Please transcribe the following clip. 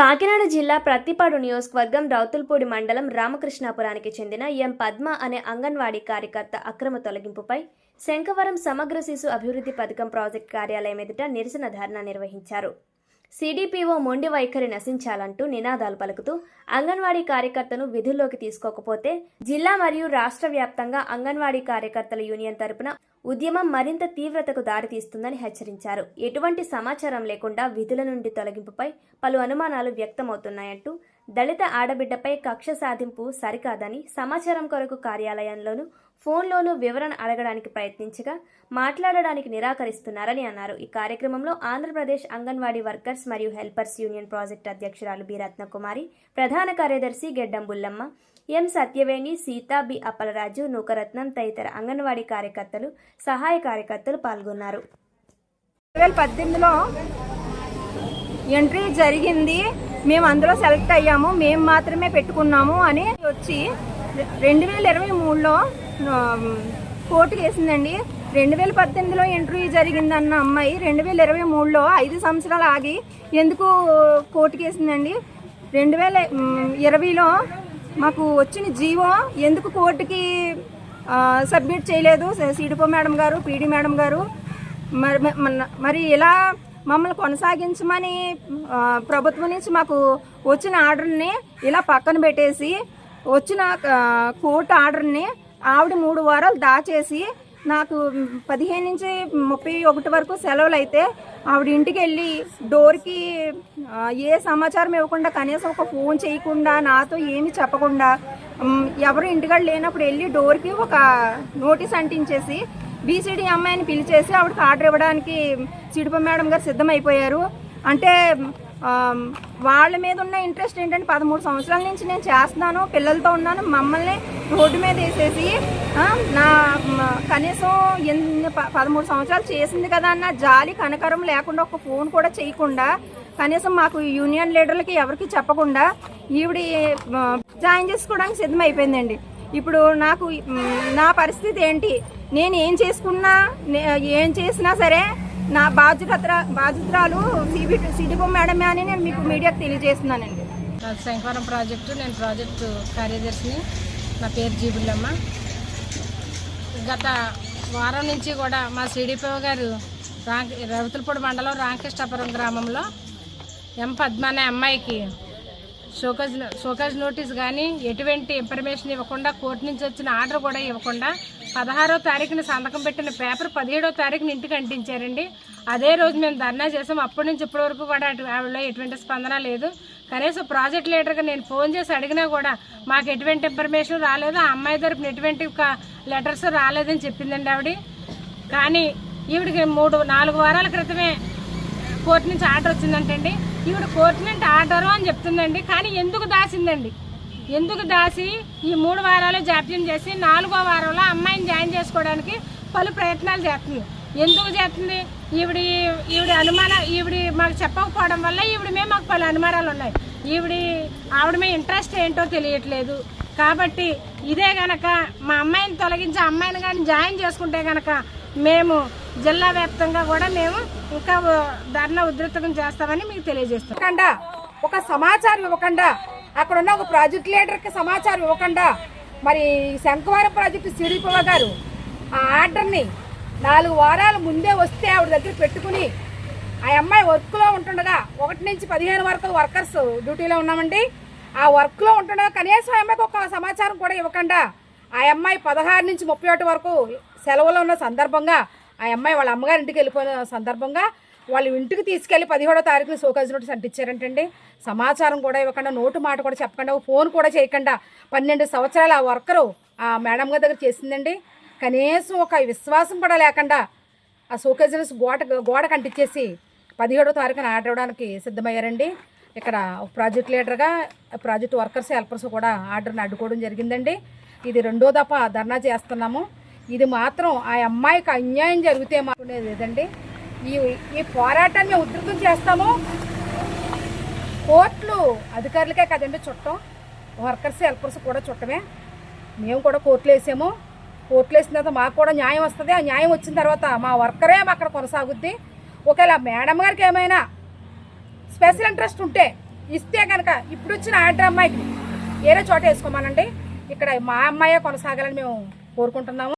కాకినాడ జిల్లా ప్రత్తిపాడు నియోజకవర్గం రౌతుల్పూడి మండలం రామకృష్ణాపురానికి చెందిన ఎం పద్మ అనే అంగన్వాడీ కార్యకర్త అక్రమ తొలగింపుపై శంఖవరం సమగ్ర శిశు అభివృద్ధి పథకం ప్రాజెక్ట్ కార్యాలయం ఎదుట నిరసన ధర్నా నిర్వహించారు. సిడిపిఓ మొండి వైఖరి నశించాలంటూ నినాదాలు పలుకుతూ అంగన్వాడీ కార్యకర్తను విధుల్లోకి తీసుకోకపోతే జిల్లా మరియు రాష్ట్ర వ్యాప్తంగా అంగన్వాడీ కార్యకర్తల యూనియన్ తరపున ఉద్యమం మరింత తీవ్రతకు దారితీస్తుందని హెచ్చరించారు. ఎటువంటి సమాచారం లేకుండా విధుల నుండి తొలగింపుపై పలు అనుమానాలు వ్యక్తమవుతున్నాయంటూ దళిత ఆడబిడ్డపై కక్ష సాధింపు సరికాదని సమాచారం కొరకు కార్యాలయంలోనూ ఫోన్లోనూ వివరణ అడగడానికి ప్రయత్నించగా మాట్లాడడానికి నిరాకరిస్తున్నారని అన్నారు. ఈ కార్యక్రమంలో ఆంధ్రప్రదేశ్ అంగన్వాడీ వర్కర్స్ మరియు హెల్పర్స్ యూనియన్ ప్రాజెక్ట్ అధ్యక్షురాలు బి. రత్నకుమారి ప్రధాన కార్యదర్శి గెడ్డం బుల్లమ్మ ఎం. సత్యవేణి సీతా బి. అప్పలరాజు నూకరత్నం తదితర అంగన్వాడీ కార్యకర్తలు సహాయ కార్యకర్తలు పాల్గొన్నారు. రెండు వేల పద్దెనిమిదిలో ఎంట్రీ జరిగింది. మేము అందులో సెలెక్ట్ అయ్యాము. మేము మాత్రమే పెట్టుకున్నాము అని వచ్చి రెండు వేల ఇరవై మూడులో కోర్టు వేసిందండి రెండు వేల పద్దెనిమిదిలో ఇంటర్వ్యూ జరిగింది అన్న అమ్మాయి రెండు వేల ఇరవై మూడులో ఐదు సంవత్సరాలు ఆగి ఎందుకు కోర్టుకి వేసిందండి రెండు వేల ఇరవైలో మాకు వచ్చిన జీవో ఎందుకు కోర్టుకి సబ్మిట్ చేయలేదు? సిడిపో మేడం గారు పీడి మేడం గారు మరి మరి ఇలా మమ్మల్ని కొనసాగించమని ప్రభుత్వం నుంచి మాకు వచ్చిన ఆర్డర్ని ఇలా పక్కన పెట్టేసి వచ్చిన కోర్టు ఆర్డర్ని ఆవిడ మూడు వారాలు దాచేసి నాకు పదిహేను నుంచి ముప్పై ఒకటి వరకు సెలవులు అయితే ఆవిడ ఇంటికి వెళ్ళి డోర్కి ఏ సమాచారం ఇవ్వకుండా కనీసం ఒక ఫోన్ చేయకుండా నాతో ఏమి చెప్పకుండా ఎవరు ఇంటికాడ లేనప్పుడు వెళ్ళి డోర్కి ఒక నోటీస్ అంటించేసి బీసీడీ అమ్మాయిని పిలిచేసి ఆవిడకి ఆర్డర్ ఇవ్వడానికి సిడిప మేడం గారు సిద్ధమైపోయారు. అంటే వాళ్ళ మీద ఉన్న ఇంట్రెస్ట్ ఏంటంటే పదమూడు సంవత్సరాల నుంచి నేను చేస్తున్నాను పిల్లలతో ఉన్నాను మమ్మల్ని రోడ్డు మీద వేసేసి నా కనీసం ఎన్ని ప- పదమూడు సంవత్సరాలు చేసింది కదా అన్న జాలి కనకరం లేకుండా ఒక ఫోన్ కూడా చేయకుండా కనీసం మాకు యూనియన్ లీడర్లకి ఎవరికి చెప్పకుండా ఈవిడ జాయిన్ చేసుకోవడానికి సిద్ధమైపోయిందండి. ఇప్పుడు నాకు నా పరిస్థితి ఏంటి? నేను ఏం చేసుకున్నా నే- ఏం చేసినా సరే నా బాధ్యత బాధ్యతరాలు సిబి సిడిపో మేడమే అని నేను మీకు మీడియాకు తెలియజేస్తున్నానండి. నాది శంకవరం ప్రాజెక్టు నేను ప్రాజెక్టు కార్యదర్శిని. నా పేరు జీబుల్లమ్మ గత వారం నుంచి కూడా మా సిడిపిఓ గారు రాంక రవితులపూడి మండలం రామకృష్ణాపురం గ్రామంలో ఎం పద్మ అనే అమ్మాయికి షోకాజ్ షోకాజ్ నోటీస్ కానీ ఎటువంటి ఇన్ఫర్మేషన్ ఇవ్వకుండా కోర్టు నుంచి వచ్చిన ఆర్డర్ కూడా ఇవ్వకుండా పదహారో తారీఖున సంతకం పెట్టిన పేపర్ పదిహేడో తారీఖున ఇంటికి అంటించారండి. అదే రోజు మేము ధర్నా చేసాం. అప్పటి నుంచి ఇప్పటి వరకు కూడా అటు ఆవిడలో ఎటువంటి స్పందన లేదు. కనీసం ప్రాజెక్ట్ లీడర్గా నేను ఫోన్ చేసి అడిగినా కూడా మాకు ఎటువంటి ఇన్ఫర్మేషన్ రాలేదు. ఆ అమ్మాయి తరపున ఎటువంటి లెటర్స్ రాలేదని చెప్పిందండి ఆవిడ. కానీ ఈవిడికి మూడు నాలుగు వారాల క్రితమే కోర్టు నుంచి ఆర్డర్ వచ్చిందంటండి. ఈవిడ కోర్టు నుండి ఆర్డరు అని చెప్తుందండి. కానీ ఎందుకు దాసిందండి ఎందుకు దాసి ఈ మూడు వారాలు జాప్యం చేసి నాలుగో వారంలో అమ్మాయిని జాయిన్ చేసుకోవడానికి పలు ప్రయత్నాలు చేస్తుంది. ఎందుకు చేస్తుంది? ఈవిడి ఈవిడ అనుమాన ఈవిడి మాకు చెప్పకపోవడం వల్ల ఈవిడ మీద మాకు పలు అనుమానాలు ఉన్నాయి. ఈవిడి ఆవిడ మీద ఇంట్రెస్ట్ ఏంటో తెలియట్లేదు. కాబట్టి ఇదే గనక మా అమ్మాయిని తొలగించి అమ్మాయిని కానీ జాయిన్ చేసుకుంటే గనక మేము జిల్లా వ్యాప్తంగా కూడా మేము ఇంకా ధర్నా ఉధృతం చేస్తామని మీకు తెలియజేస్తాం. ఒక సమాచారం ఇవ్వకుండా అక్కడ ఉన్న ఒక ప్రాజెక్ట్ లీడర్కి సమాచారం ఇవ్వకుండా మరి శంఖవరం ప్రాజెక్టు సిరిపవ గారు ఆ ఆర్డర్ని నాలుగు వారాల ముందే వస్తే ఆవిడ దగ్గర పెట్టుకుని ఆ అమ్మాయి వర్క్లో ఉంటుండగా ఒకటి నుంచి పదిహేను వరకు వర్కర్స్ డ్యూటీలో ఉన్నామండి. ఆ వర్క్లో ఉంటుండగా కనీసం ఆ అమ్మాయికి ఒక సమాచారం కూడా ఇవ్వకుండా ఆ అమ్మాయి పదహారు నుంచి ముప్పై ఒకటి వరకు సెలవులో ఉన్న సందర్భంగా ఆ అమ్మాయి వాళ్ళ అమ్మగారి ఇంటికి వెళ్ళిపోయిన సందర్భంగా వాళ్ళు ఇంటికి తీసుకెళ్ళి పదిహేడో తారీఖున సోకాజ్ నోటీస్ అంటించారంటండి. సమాచారం కూడా ఇవ్వకుండా నోటు మాట కూడా చెప్పకుండా ఫోన్ కూడా చేయకుండా పన్నెండు సంవత్సరాలు ఆ వర్కరు ఆ మేడం గారి దగ్గర చేసిందండి. కనీసం ఒక విశ్వాసం కూడా లేకుండా ఆ సోకేజన్స్ గోడ గోడ కంటించేసి పదిహేడో తారీఖున ఆర్డర్ ఇవ్వడానికి సిద్ధమయ్యారండి. ఇక్కడ ప్రాజెక్ట్ లీడర్గా ప్రాజెక్ట్ వర్కర్స్ హెల్పర్స్ కూడా ఆర్డర్ని అడ్డుకోవడం జరిగిందండి. ఇది రెండో దఫా ధర్నా చేస్తున్నాము. ఇది మాత్రం ఆ అమ్మాయికి అన్యాయం జరిగితే మాకునేది లేదండి. ఈ ఈ పోరాటాన్ని మేము ఉధృతం చేస్తాము కోర్టులు అధికారులకే కదండి చుట్టం. వర్కర్స్ హెల్పర్స్ కూడా చుట్టమే. మేము కూడా కోర్టులు వేసాము. కోర్టులు వేసిన తర్వాత మాకు కూడా న్యాయం వస్తుంది. ఆ న్యాయం వచ్చిన తర్వాత మా వర్కరే అక్కడ కొనసాగుద్ది. ఒకవేళ మేడం గారికి ఏమైనా స్పెషల్ ఇంట్రెస్ట్ ఉంటే ఇస్తే కనుక ఇప్పుడు వచ్చిన ఆర్డర్ అమ్మాయికి వేరే చోట వేసుకోమనండి. ఇక్కడ మా అమ్మాయే కొనసాగాలని మేము కోరుకుంటున్నాము.